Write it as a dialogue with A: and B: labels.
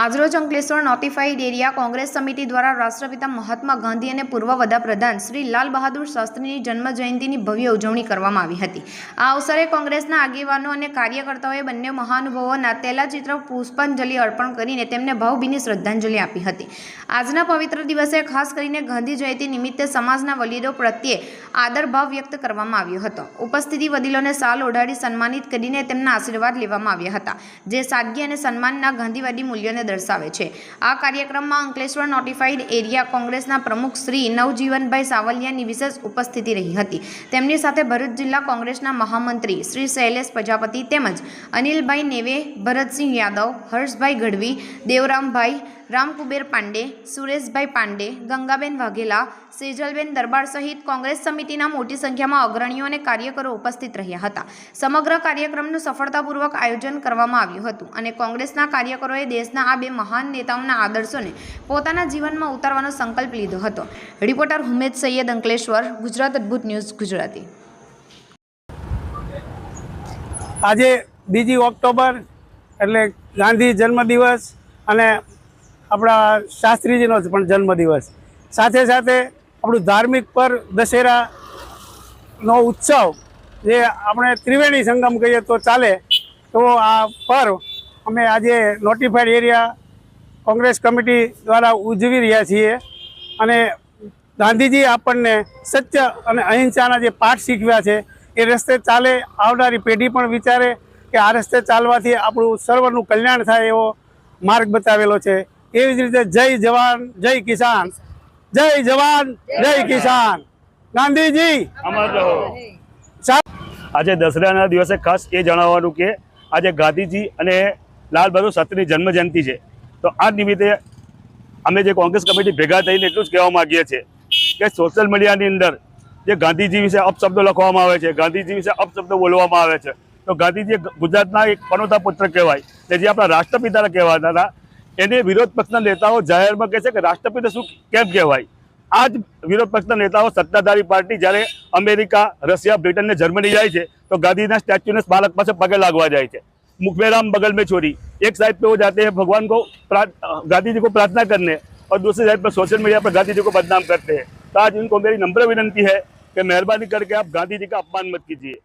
A: આજરોજ Ankleshwar notified area Congress સમિતિ દ્વારા રાષ્ટ્રપિતા મહાત્મા ગાંધી અને પૂર્વ વડાપ્રધાન શ્રી લાલ બહાદુર શાસ્ત્રીની જન્મ જયંતિની ભવ્ય ઉજવણી કરવામાં આવી હતી. આ અવસરે કોંગ્રેસના આગેવાનો અને કાર્યકર્તાઓએ બંને મહાનુભાવોના તેલાચિત્ર, પુષ્પાંજલિ અર્પણ કરીને તેમને ભાવભીની શ્રદ્ધાંજલિ આપી હતી. આજના પવિત્ર દિવસે ખાસ કરીને ગાંધી જયંતિ નિમિત્તે સમાજના વલીડો પ્રત્યે આદરભાવ વ્યક્ત કરવામાં આવ્યો હતો. ઉપસ્થિતિ વડીલોને સાલ ઓઢાડી સન્માનિત કરીને તેમના આશીર્વાદ લેવામાં આવ્યા હતા. જે સાદગી અને સન્માનના ગાંધીવાદી મૂલ્યોને દર્શાવે છે. આ કાર્યક્રમમાં અંકલેશ્વર નોટિફાઈડ એરિયા કોંગ્રેસના પ્રમુખ શ્રી નવજીવનભાઈ સાવલિયાની વિશેષ ઉપસ્થિતિ રહી હતી. તેમની સાથે ભરૂચ જિલ્લા કોંગ્રેસના મહામંત્રી શ્રી શૈલેષ પ્રજાપતિ તેમજ અનિલભાઈ નેવે, ભરતસિંહ યાદવ, હર્ષભાઈ ગઢવી, દેવરામભાઈ રામકુબેર પાંડે, સુરેશભાઈ પાંડે, ગંગાબેન વાઘેલા, સેજલબેન દરબાર સહિત કોંગ્રેસ સમિતિના મોટી સંખ્યામાં અગ્રણીઓ અને કાર્યકરો ઉપસ્થિત રહ્યા હતા. સમગ્ર કાર્યક્રમનું સફળતાપૂર્વક આયોજન કરવામાં આવ્યું હતું અને કોંગ્રેસના કાર્યકરોએ દેશના આ બે મહાન નેતાઓના આદર્શોને પોતાના જીવનમાં ઉતારવાનો સંકલ્પ લીધો હતો. રિપોર્ટર હુમેદ સૈયદ અંકલેશ્વર, ગુજરાત અદ્ભુત ન્યૂઝ, ગુજરાતી.
B: આજે બીજી ઓક્ટોબર એટલે ગાંધી જન્મદિવસ અને આપણા શાસ્ત્રીજીનો પણ જન્મદિવસ. સાથે સાથે આપણું ધાર્મિક પર દશેરાનો ઉત્સવ જે આપણે ત્રિવેણી સંગમ કહીએ તો ચાલે, તો આ પર્વ અમે આજે નોટિફાઈડ એરિયા કોંગ્રેસ કમિટી દ્વારા ઉજવી રહ્યા છીએ અને ગાંધીજી આપણને સત્ય અને અહિંસાના જે પાઠ શીખવ્યા છે, એ રસ્તે ચાલે, આવનારી પેઢી પણ વિચારે કે આ રસ્તે ચાલવાથી આપણું સર્વનું કલ્યાણ થાય એવો માર્ગ બતાવેલો છે. એવી જ રીતે જય જવાન જય કિસાન. જય જવાન જય કિસાન. ગાંધીજી.
C: આજે દસરાના દિવસે ખાસ એ જણાવવાનું કે આજે ગાંધીજી અને લાલ બહાદુર શાસ્ત્રીની જન્મ જયંતિ છે. તો આ નિમિત્તે અમે જે કોંગ્રેસ કમિટી ભેગા થઈને એટલું જ કહેવા માંગીએ છીએ કે સોશિયલ મીડિયાની અંદર જે ગાંધીજી વિશે અપશબ્દો લખવામાં આવે છે ગાંધીજી વિશે અપશબ્દો બોલવામાં આવે છે. તો ગાંધીજી ગુજરાતના એક પનોતા પુત્ર કહેવાય કે જે આપણા રાષ્ટ્રપિતા કહેવાતા હતા. એને વિરોધ પક્ષના નેતાઓ જાહેરમાં કહે છે કે રાષ્ટ્રપિતા શું કેમ કહેવાય આ જ વિરોધ પક્ષના નેતાઓ સત્તાધારી પાર્ટી જ્યારે અમેરિકા રશિયા બ્રિટન ને જર્મની જાય છે તો ગાંધીના સ્ટેચ્યુને બાળક પાસે પગે લાગવા જાય છે मुख में राम बगल में छोरी एक साइड पे वो जाते हैं भगवान को प्रा- गांधी जी को प्रार्थना करने और दूसरी साइड पर सोशल मीडिया पर गांधी जी को बदनाम करते हैं तो आज इनको मेरी नम्र विनंती है कि मेहरबानी करके आप गांधी जी का अपमान मत कीजिए